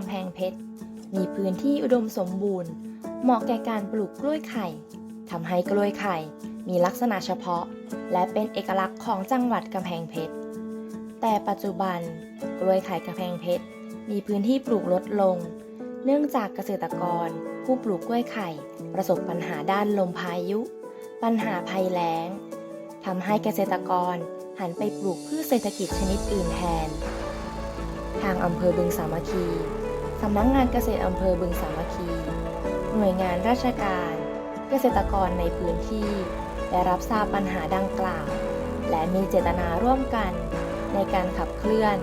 ำแพงเพชร มีพื้นที่อุดมสมบูรณ์ เหมาะแก่การปลูกกล้วยไข่ทำให้กล้วยไข่ มีลักษณะเฉพาะ และเป็นเอกลักษณ์ของจังหวัดกำแพงเพชร แต่ปัจจุบัน กล้วยไข่กำแพงเพชร มีพื้นที่ปลูกลดลง เนื่องจากเกษตรกร ผู้ปลูกกล้วยไข่ ประสบปัญหาด้านลมพายุ ปัญหาภัยแล้งทำให้เกษตรกรหันไปปลูกพืชเศรษฐกิจชนิดอื่นแทน ทางอำเภอบึงสามัคคี สำนักงงานเกษตรอำเภอบึงสามัคคี หน่วยงานราชการ เกษตรกรในพื้นที่ ได้รับทราบปัญหาดังกล่าว และมีเจตนาร่วมกัน ในการขับเคลื่อน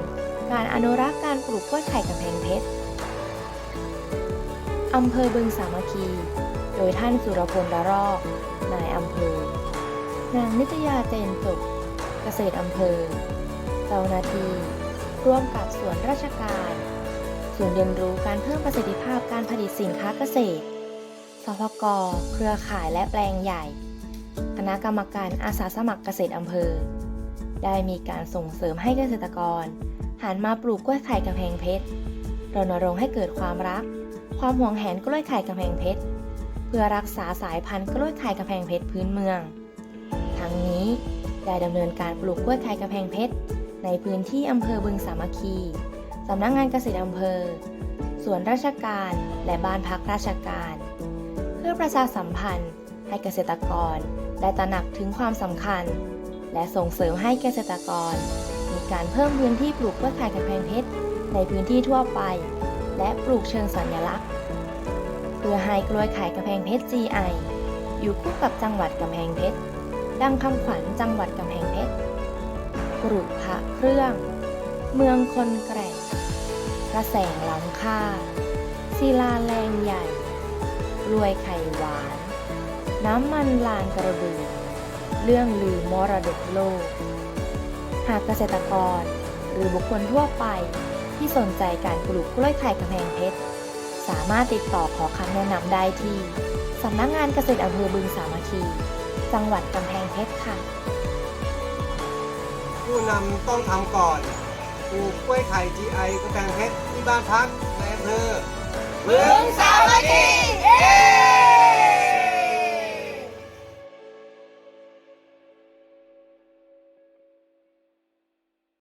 การอนุรักษ์การปลูกกล้วยไข่กำแพงเพชรอำเภอบึงสามัคคี โดยท่านสุรพลระรอก นายอำเภอ นางนิตยาเจนสุขเกษตรอำเภอ เจ้าหน้าที่ร่วมกับส่วนราชการ ส่วนย์เรียนรู้การเพิ่มประสิทธิภาพการผลิตสินค้าเกษตร สพก เครือข่ายและแปลงใหญ่ คณะกรรมการอาสาสมัครเกษตรอำเภอ ได้มีการส่งเสริมให้เกษตรกร หันมาปลูกกล้วยไข่กำแพงเพชร รณรงค์ให้เกิดความรัก ความหวงแหนกล้วยไข่กำแพงเพชร เพื่อรักษาสายพันธุ์กล้วยไข่กำแพงเพชรพื้นเมือง ทั้งนี้ได้ดำเนินการปลูกกล้วยไข่กำแพงเพชรในพื้นที่อำเภอบึงสามัคคี สำนักงานเกษตรอำเภอ ส่วนราชการและบ้านพักราชการ เพื่อประชาสัมพันธ์ให้เกษตรกรได้ตระหนักถึงความสำคัญ และส่งเสริมให้เกษตรกร มีการเพิ่มพื้นที่ปลูกกล้วยไข่กำแพงเพชรในพื้นที่ทั่วไป และปลูกเชิงสัญลักษณ์ เพื่อให้กล้วยไข่กำแพงเพชร GI อยู่คู่กับจังหวัดกำแพงเพชรดังคำขวัญจังหวัดกำแพงเพชรกรุพระเครื่อง เมืองคนแกร่ง พระแสงล้ำค่าศิลาแรงใหญ่ รวยไข่หวาน น้ำมันลานกระบือ เรื่องลือมรดกโลก หากเกษตรกรหรือบุคคลทั่วไปที่สนใจการปลูกกล้วยไข่กำแพงเพชร สามารถติดต่อขอคำแนะนำได้ที่สำนักงานเกษตรอำเภอบึงสามัคคี จังหวัดกำแพงเพชรค่ะ ผู้นำต้องทำก่อน ปลูกกล้วยไข่ GI กระแตงเพชรที่บ้านพักในอำเภอเมืองส